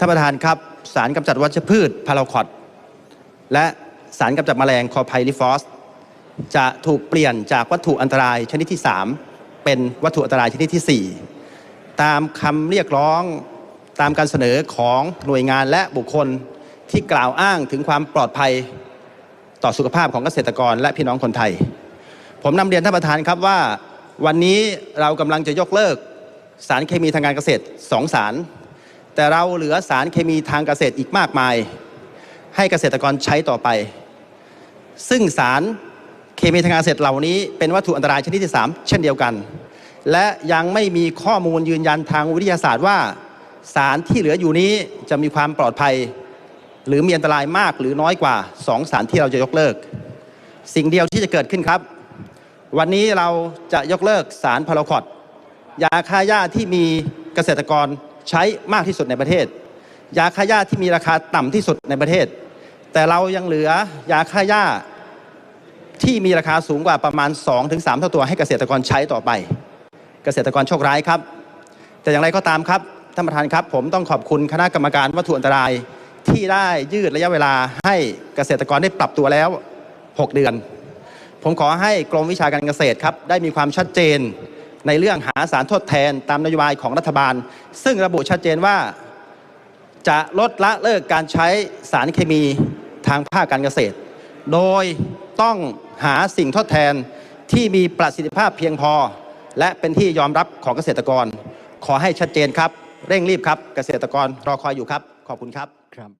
ท่านประธานครับ สารกำจัดวัชพืชพาราคอตและสารกำจัดแมลงคอไพลิฟอสจะถูกเปลี่ยนจากวัตถุอันตรายชนิดที่ 3 เป็นวัตถุอันตรายชนิดที่ 4 ตามคำเรียกร้องตามการเสนอของหน่วยงานและบุคคลที่กล่าวอ้างถึงความปลอดภัยต่อสุขภาพของเกษตรกรและพี่น้องคนไทย ผมนำเรียนท่านประธานครับว่า วันนี้เรากำลังจะยกเลิกสารเคมีทางการเกษตร2สาร แต่เราเหลือสารเคมีทางเกษตรอีกมากมาย ให้เกษตรกรใช้ต่อไป ซึ่งสารเคมีทางการเกษตรเหล่านี้เป็นวัตถุอันตรายชนิดที่ 3 เช่นเดียวกัน และยังไม่มีข้อมูลยืนยันทางวิทยาศาสตร์ว่า สารที่เหลืออยู่นี้จะมีความปลอดภัย หรือมีอันตรายมากหรือน้อยกว่า 2 สารที่เราจะยกเลิก สิ่งเดียวที่จะเกิดขึ้นครับ วันนี้เราจะยกเลิกสารพาราคอตยาฆ่าหญ้าที่มีเกษตรกร ใช้มากที่สุดในประเทศ ยาฆ่าหญ้าที่มีราคาต่ำที่สุดในประเทศ แต่เรายังเหลือยาฆ่าหญ้าที่มีราคาสูงกว่าประมาณ 2-3 เท่าตัวให้เกษตรกรใช้ต่อไป เกษตรกรโชคร้ายครับ แต่อย่างไรก็ตามครับท่านประธานครับ ผมต้องขอบคุณคณะกรรมการวัตถุอันตรายที่ได้ยืดระยะเวลาให้เกษตรกรได้ปรับตัวแล้ว 6 เดือน ผมขอให้กรมวิชาการเกษตรครับ ได้มีความชัดเจน ในเรื่องหาสารทดแทนตามนโยบายของรัฐบาล ซึ่งระบุชัดเจนว่าจะลดละเลิกการใช้สารเคมีทางภาคการเกษตร โดยต้องหาสิ่งทดแทนที่มีประสิทธิภาพเพียงพอ และเป็นที่ยอมรับของเกษตรกร ขอให้ชัดเจนครับ เร่งรีบครับ เกษตรกรรอคอยอยู่ครับ ขอบคุณครับครับ